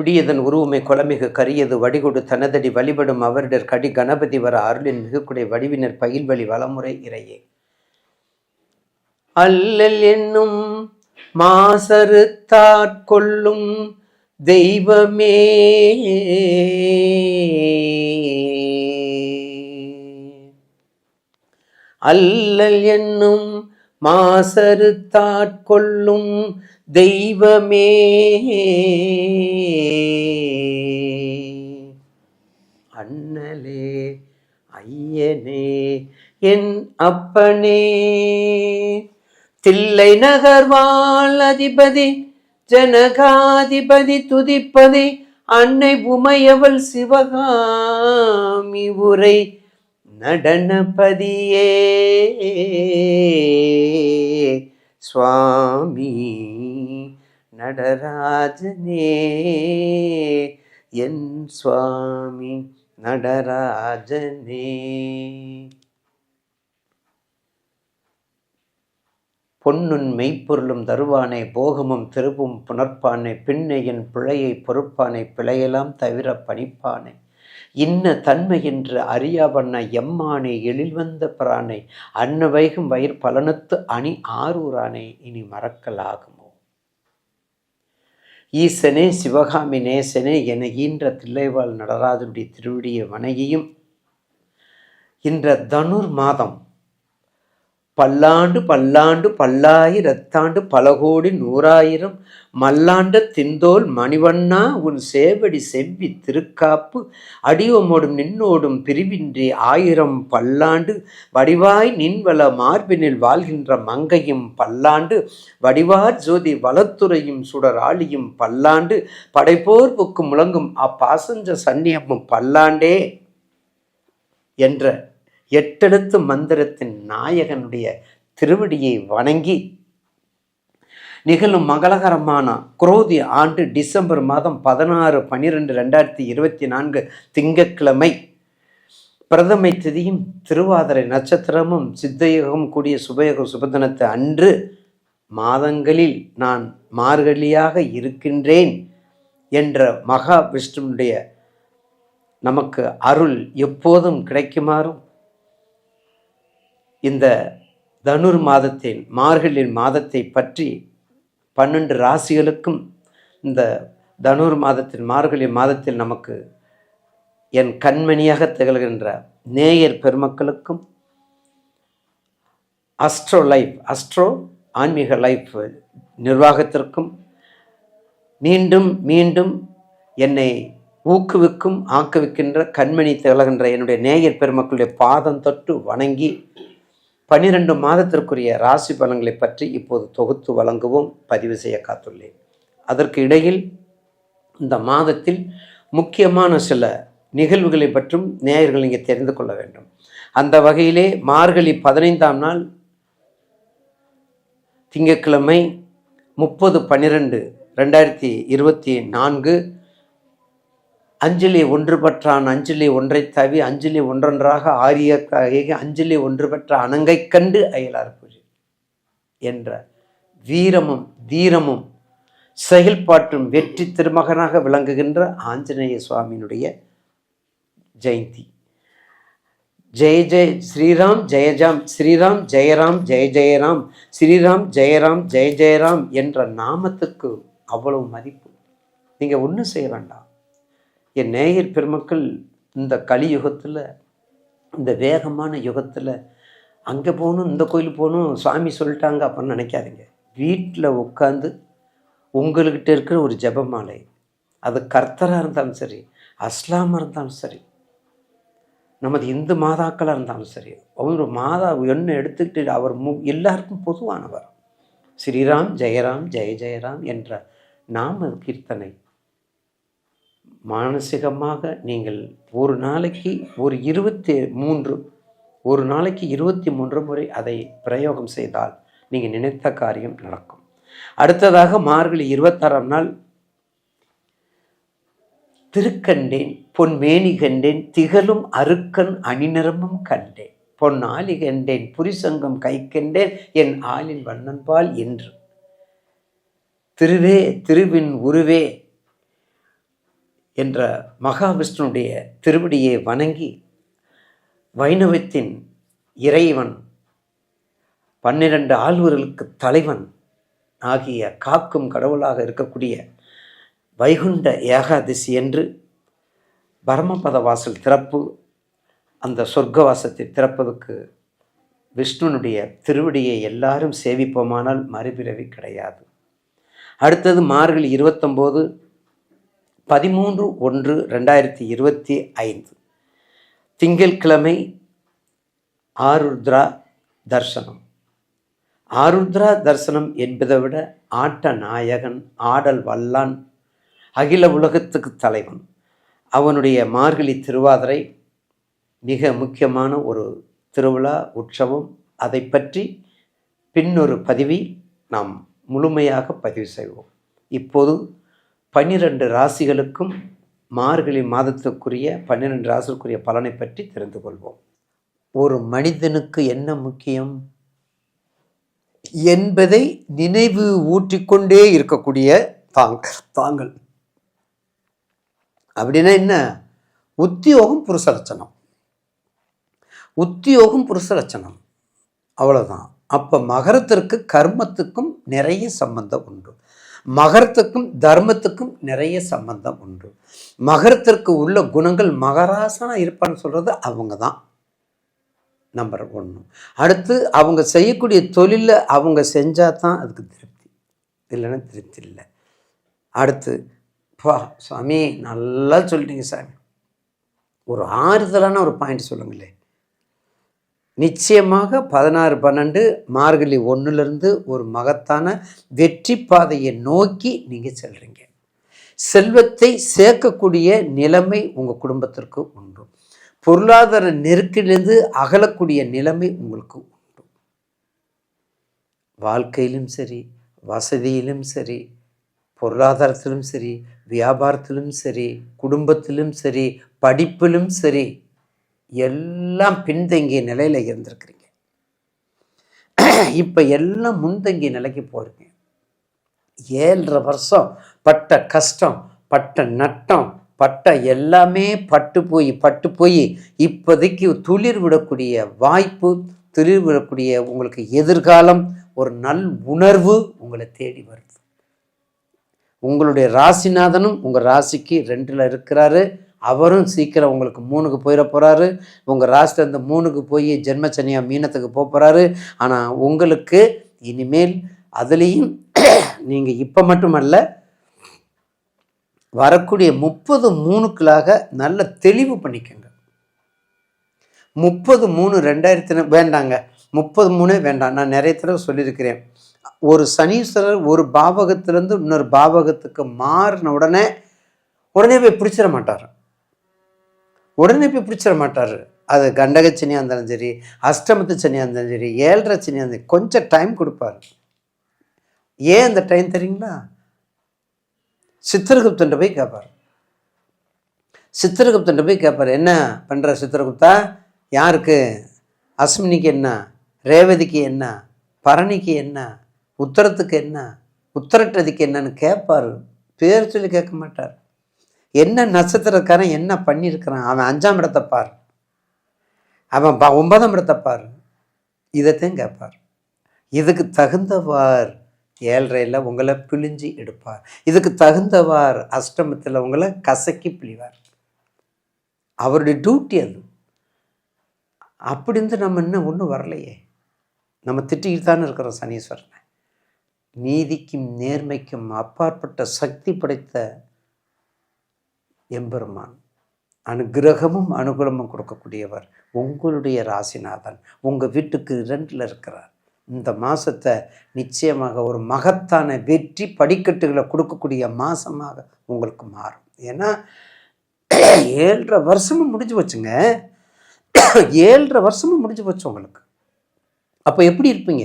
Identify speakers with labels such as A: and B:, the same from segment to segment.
A: பிடியதன் உருவமை கொலமிகு கரியது வடிகொடு தனதடி வழிபடும் அவரிடர் கடி கணபதி வர அருளின் மிகுக்குடை வடிவினர் பயில்வழி வளமுறை இறையே. அல்லல் என்னும் மாசறுத்தாட்கொள்ளும் தெய்வமே. அல்லல் என்னும் மாசறுத்தாட்கொள்ளும் தெய்வமே. அண்ணலே ஐயனே என் அப்பனே. தில்லை நகர்வாள் அதிபதி ஜனகாதிபதி துதிப்பதி அன்னை உமையவள் சிவகாமி உரை நடனபதியே. சுவாமி நடராஜனே. என் சுவாமி நடராஜனே. பொன்னுன் மெய்ப்பொருளும் தருவானை போகமும் திருப்பும் புணர்ப்பானை பின்னையின் பிழையை பொறுப்பானை பிழையெல்லாம் தவிர பணிப்பானை. இன்ன தன்மை என்று அறியாவண்ண எம்மானே எழில் வந்த அன்ன வைகும் வயிற் பலனத்து அணி ஆரூரானே இனி மறக்கலாகுமோ? ஈசனே சிவகாமி நேசனே என ஈன்ற தில்லைவாழ் நடராஜனுடைய திருவிடிய வணகியும் இன்ற தனுர் மாதம் பல்லாண்டு பல்லாண்டு பல்லாயிரத்தாண்டு பல கோடி நூறாயிரம் மல்லாண்ட திந்தோல் மணிவண்ணா உன் சேவடி செவ்வி திருக்காப்பு அடியோமோடும் நின்னோடும் பிரிவின்றி ஆயிரம் பல்லாண்டு வடிவாய் நின்வள மார்பினில் வாழ்கின்ற மங்கையும் பல்லாண்டு வடிவார் ஜோதி வளத்துறையும் சுடராளியும் பல்லாண்டு படைப்போர் புக்கு முழங்கும் அப்பாசஞ்ச சன்னியமும் பல்லாண்டே என்ற எட்டெழுத்து மந்திரத்தின் நாயகனுடைய திருவடியை வணங்கி நிகழும் மங்களகரமான குரோதி ஆண்டு டிசம்பர் மாதம் பதினாறு பன்னிரெண்டு ரெண்டாயிரத்தி இருபத்தி நான்கு திங்கட்கிழமை. பிரதமை திதியும் திருவாதிரை நட்சத்திரமும் சித்தயுகம் கூடிய சுபயோக சுபதினத்தை அன்று மாதங்களில் நான் மார்கழியாக இருக்கின்றேன் என்ற மகா விஷ்ணுனுடைய நமக்கு அருள் எப்போதும் கிடைக்குமாறும் இந்த தனுர் மாதத்தின் மார்கழியின் மாதத்தை பற்றி பன்னெண்டு ராசிகளுக்கும் இந்த தனுர் மாதத்தின் மார்கழி மாதத்தில் நமக்கு என் கண்மணியாக திகழ்கின்ற நேயர் பெருமக்களுக்கும் அஸ்ட்ரோ லைஃப் அஸ்ட்ரோ ஆன்மீக லைஃப் நிர்வாகத்திற்கும் மீண்டும் மீண்டும் என்னை ஊக்குவிக்கும் ஆக்குவிக்கின்ற கண்மணி திகழ்கின்ற என்னுடைய நேயர் பெருமக்களுடைய பாதம் தொட்டு வணங்கி பன்னிரண்டு மாதத்திற்குரிய ராசி பலன்களை பற்றி இப்போது தொகுத்து வழங்கவும் பதிவு செய்ய காத்துள்ளேன். அதற்கு இடையில் இந்த மாதத்தில் முக்கியமான சில நிகழ்வுகளை பற்றும் நேயர்கள் இங்கே தெரிந்து கொள்ள வேண்டும். அந்த வகையிலே மார்கழி பதினைந்தாம் நாள் திங்கட்கிழமை முப்பது பன்னிரெண்டு ரெண்டாயிரத்தி இருபத்தி நான்கு அஞ்சலி ஒன்று பெற்றான் அஞ்சலி ஒன்றை தவி அஞ்சலி ஒன்றொன்றாக ஆரிய அஞ்சலி ஒன்று பெற்ற அணங்கை கண்டு அயலார் பூஜை என்ற வீரமும் தீரமும் செயல்பாட்டும் வெற்றி திருமகனாக விளங்குகின்ற ஆஞ்சநேய சுவாமியினுடைய ஜெயந்தி. ஜெய ஜெய ஸ்ரீராம் ஜெயஜாம் ஸ்ரீராம் ஜெயராம் ஜெய ஜெயராம் ஸ்ரீராம் ஜெயராம் ஜெய ஜெயராம் என்ற நாமத்துக்கு அவ்வளவு மதிப்பு. நீங்கள் ஒன்றும் செய்ய வேண்டாம். என் நேயர் பெருமக்கள் இந்த கலியுகத்தில் இந்த வேகமான யுகத்தில் அங்கே போகணும் இந்த கோயில் போகணும் சுவாமி சொல்லிட்டாங்க அப்படின்னு நினைக்காதீங்க. வீட்டில் உட்காந்து உங்கள்கிட்ட இருக்கிற ஒரு ஜபமாலை அது கர்த்தராக இருந்தாலும் சரி அஸ்லாமாக இருந்தாலும் சரி நமது இந்து மாதாக்களாக இருந்தாலும் சரி அவர் மாதா என்ன எடுத்துக்கிட்டு அவர் மு எல்லாருக்கும் பொதுவானவர். ஸ்ரீராம் ஜெயராம் ஜெய ஜெயராம் என்ற நாம கீர்த்தனை மானசிகமாக நீங்கள் ஒரு நாளைக்கு ஒரு இருபத்தி மூன்று ஒரு நாளைக்கு இருபத்தி மூன்று முறை அதை பிரயோகம் செய்தால் நீங்கள் நினைத்த காரியம் நடக்கும். அடுத்ததாக மார்கழி இருபத்தாறாம் நாள் திருக்கண்டேன் பொன் மேனி கண்டேன் திகழும் அருக்கன் அணிநிறமும் கண்டேன். பொன் ஆலி கண்டேன் புரிசங்கம் கை கண்டேன் என் ஆளின் வண்ணன்பால் என்று. திருவே திருவின் உருவே என்ற மகாவிஷ்ணுடைய திருவடியை வணங்கி வைணவத்தின் இறைவன் பன்னிரண்டு ஆழ்வர்களுக்கு தலைவன் ஆகிய காக்கும் கடவுளாக இருக்கக்கூடிய வைகுண்ட ஏகாதசி என்று பரமபத வாசல் திறப்பு அந்த சொர்க்கவாசத்தை திறப்பதற்கு விஷ்ணுனுடைய திருவடியை எல்லாரும் சேவிப்போமானால் மறுபிறவி கிடையாது. அடுத்தது மார்கழி இருபத்தொம்போது பதிமூன்று ஒன்று ரெண்டாயிரத்தி இருபத்தி ஐந்து. திங்கட்கிழமை ஆருத்ரா தர்சனம். ஆருத்ரா தர்சனம் என்பதை விட ஆட்ட நாயகன் ஆடல் வல்லான் அகில உலகத்துக்கு தலைவன். அவனுடைய மார்கழி திருவாதிரை மிக முக்கியமான ஒரு திருவிழா உற்சவம். அதை பற்றி பின்னொரு பதிவில் நாம் முழுமையாக பதிவு செய்வோம். இப்போது பன்னிரண்டு ராசிகளுக்கும் மார்கழி மாதத்துக்குரிய பன்னிரெண்டு ராசிக்குரிய பலனை பற்றி தெரிந்து கொள்வோம். ஒரு மனிதனுக்கு என்ன முக்கியம்? என்பதை நினைவு ஊற்றிக்கொண்டே இருக்கக்கூடிய தாங்க தாங்கள். அப்படின்னா என்ன? உத்தியோகம் புருஷ லட்சணம். உத்தியோகம் புருஷ லட்சணம். அவ்வளோதான் அப்போ மகரத்திற்கு கர்மத்துக்கும் நிறைய சம்பந்தம் உண்டு. மகரத்துக்கும் தர்மத்துக்கும் நிறைய சம்பந்தம் உண்டு. மகரத்திற்கு உள்ள குணங்கள் மகராசனாக இருப்பான்னு சொல்கிறது அவங்க தான் நம்பர் ஒன்று அடுத்து அவங்க செய்யக்கூடிய தொழிலை அவங்க செஞ்சால் தான் அதுக்கு திருப்தி. இல்லைன்னா திருப்தி இல்லை. அடுத்து பா சாமி நல்லா சொல்லிட்டீங்க சாமி. ஒரு ஆறுதலான ஒரு பாயிண்ட் சொல்லுங்களேன். நிச்சயமாக பதினாறு பன்னெண்டு மார்கழி ஒன்றுலேருந்து ஒரு மகத்தான வெற்றி பாதையை நோக்கி நீங்கள் செல்கிறீங்க செல்வத்தை சேர்க்கக்கூடிய நிலைமை உங்கள் குடும்பத்திற்கு உண்டு. பொருளாதார நெருக்கிலிருந்து அகலக்கூடிய நிலைமை உங்களுக்கு உண்டு. வாழ்க்கையிலும் சரி வசதியிலும் சரி பொருளாதாரத்திலும் சரி வியாபாரத்திலும் சரி குடும்பத்திலும் சரி படிப்பிலும் சரி எல்லாம் பின்தங்கிய நிலையில் இருந்திருக்கிறீங்க. இப்போ எல்லாம் முன்தங்கிய நிலைக்கு போகிறீங்க ஏழரை வருஷம் பட்ட கஷ்டம் பட்ட நட்டம் பட்ட எல்லாமே பட்டு போய் பட்டு போய் இப்போதைக்கு துளிர் விடக்கூடிய வாய்ப்பு துளிர் விடக்கூடிய உங்களுக்கு எதிர்காலம் ஒரு நல் உணர்வு உங்களை தேடி வருது. உங்களுடைய ராசிநாதனும் உங்கள் ராசிக்கு ரெண்டில் இருக்கிறாரு. அவரும் சீக்கிரம் உங்களுக்கு மூணுக்கு போயிட போகிறாரு உங்கள் ராசியில் இந்த மூணுக்கு போய் ஜென்மச்சனியாக மீனத்துக்கு போக போகிறாரு ஆனால் உங்களுக்கு இனிமேல் அதுலேயும் நீங்கள் இப்போ மட்டுமல்ல வரக்கூடிய முப்பது மூணுக்களாக நல்ல தெளிவு பண்ணிக்கோங்க. முப்பது மூணு ரெண்டாயிரத்தி வேண்டாங்க. முப்பது மூணே வேண்டாம். நான் நிறைய தடவை சொல்லியிருக்கிறேன். ஒரு சனீஸ்வரர் ஒரு பாவகத்திலேருந்து இன்னொரு பாவகத்துக்கு மாறின உடனே உடனே போய் பிடிச்சிட மாட்டார். உடனே போய் பிடிச்சிட மாட்டார். அது கண்டக சனியாக இருந்தாலும் சரி அஷ்டமத்து சனியாக இருந்தாலும் சரி ஏழரை சனியாக இருந்தாலும் கொஞ்சம் டைம் கொடுப்பார். ஏன் அந்த டைம் தெரியுங்களா? சித்திரகுப்தன் போய் கேட்பார் சித்திரகுப்தன் போய் கேட்பார் என்ன பண்ணுற சித்திரகுப்தா? யாருக்கு? அஸ்மினிக்கு என்ன? ரேவதிக்கு என்ன? பரணிக்கு என்ன? உத்தரத்துக்கு என்ன? உத்தரட்டதிக்கு என்னன்னு கேட்பார் பேர் சொல்லி கேட்க மாட்டார். என்ன நட்சத்திரக்காரன் என்ன பண்ணியிருக்கிறான்? அவன் அஞ்சாம் இடத்தை பார். அவன் ப ஒன்பதாம் இடத்தை பார். இதைத்தான் கேட்பார். இதுக்கு தகுந்தவார் ஏழ்றையில் உங்களை பிழிஞ்சு எடுப்பார். இதுக்கு தகுந்தவார் அஷ்டமத்தில் உங்களை கசக்கி பிழிவார். அவருடைய டியூட்டி அது. அப்படி இருந்து நம்ம இன்னும் ஒன்றும் வரலையே. நம்ம திட்டிக்கிட்டு தானே இருக்கிறோம் சனீஸ்வரனை. நீதிக்கும் நேர்மைக்கும் அப்பாற்பட்ட சக்தி படைத்த எம்பெருமான். அனுகிரகமும் அனுகூலமும் கொடுக்கக்கூடியவர் உங்களுடைய ராசிநாதன். உங்கள் வீட்டுக்கு ரெண்டில் இருக்கிறார். இந்த மாதத்தை நிச்சயமாக ஒரு மகத்தான வெற்றி படிக்கட்டுகளை கொடுக்கக்கூடிய மாதமாக உங்களுக்கு மாறும். ஏன்னா ஏழரை வருஷமும் முடிஞ்சு வச்சுங்க ஏழரை வருஷமும் முடிஞ்சு போச்சு உங்களுக்கு. அப்போ எப்படி இருப்பீங்க?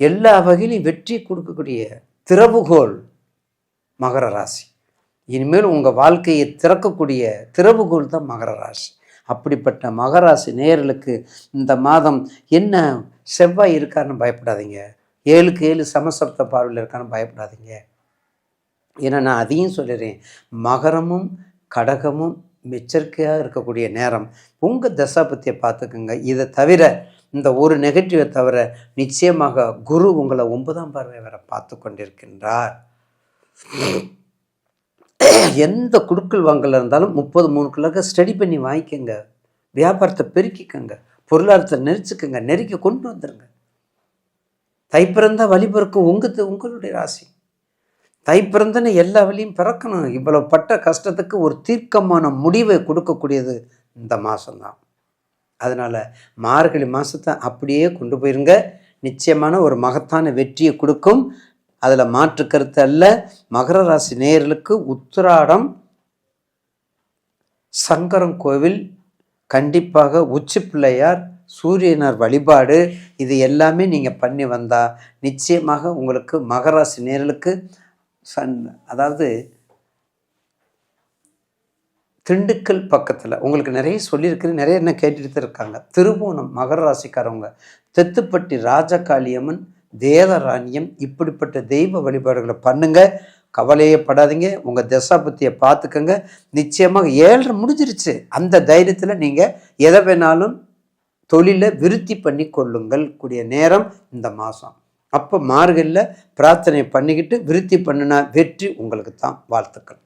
A: எல்லா வகையிலையும் வெற்றி கொடுக்கக்கூடிய திறவுகோல் மகர ராசி. இனிமேல் உங்கள் வாழ்க்கையை திறக்கக்கூடிய திறவுகோல் தான் மகர ராசி. அப்படிப்பட்ட மகராசி நேர்களுக்கு இந்த மாதம் என்ன செவ்வாய் இருக்காருன்னு பயப்படாதீங்க. ஏழுக்கு ஏழு சமசப்த பார்வையில் இருக்கான்னு பயப்படாதீங்க. ஏன்னா நான் அதையும் சொல்லிடுறேன். மகரமும் கடகமும் எச்சரிக்கையாக இருக்கக்கூடிய நேரம். உங்கள் தசாபத்தியை பார்த்துக்குங்க. இதை தவிர இந்த ஒரு நெகட்டிவை தவிர நிச்சயமாக குரு உங்களை ஒன்பதாம் பார்வை வர பார்த்து கொண்டிருக்கின்றார் எந்த குடுக்கல் வாங்கல இருந்தாலும் முப்பது மூணுக்குள்ளாக ஸ்டடி பண்ணி வாங்கிக்கோங்க. வியாபாரத்தை பெருக்கிக்கோங்க. பொருளாதாரத்தை நெரிச்சுக்கோங்க. நெருக்கி கொண்டு வந்துடுங்க தை பிறந்தா வழி பிறக்கும் உங்கள் உங்களுடைய ராசி. தை பிறந்தன்னு எல்லா வழியும் பிறக்கணும். இவ்வளவு பட்ட கஷ்டத்துக்கு ஒரு தீர்க்கமான முடிவை கொடுக்கக்கூடியது இந்த மாதம்தான் அதனால் மார்கழி மாதத்தை அப்படியே கொண்டு போயிருங்க. நிச்சயமான ஒரு மகத்தான வெற்றியை கொடுக்கும். அதில் மாற்று கருத்து அல்ல. மகர ராசி நேயர்களுக்கு உத்திராடம் சங்கரம் கோவில் கண்டிப்பாக உச்சி பிள்ளையார் சூரியனார் வழிபாடு இது எல்லாமே நீங்கள் பண்ணி வந்தால் நிச்சயமாக உங்களுக்கு மகராசி நேர்களுக்கு சன் அதாவது திண்டுக்கல் பக்கத்தில் உங்களுக்கு நிறைய சொல்லியிருக்கு நிறைய என்ன கேட்டுட்டு தான் இருக்காங்க. திருவோணம் மகர ராசிக்காரவங்க. தெத்துப்பட்டி ராஜகாளியம்மன் தேவராணியம் இப்படிப்பட்ட தெய்வ வழிபாடுகளை பண்ணுங்க. கவலையே படாதீங்க உங்கள் தசாபத்தியை பார்த்துக்கோங்க. நிச்சயமாக ஏழரை முடிஞ்சிருச்சு. அந்த தைரியத்தில் நீங்கள் எதை வேணாலும் தொழிலை விருத்தி பண்ணி கொள்ளுங்கள். கூடிய நேரம் இந்த மாதம். அப்போ மார்கழியில் பிரார்த்தனை பண்ணிக்கிட்டு விருத்தி பண்ணினா வெற்றி உங்களுக்கு தான் வாழ்த்துக்கள்.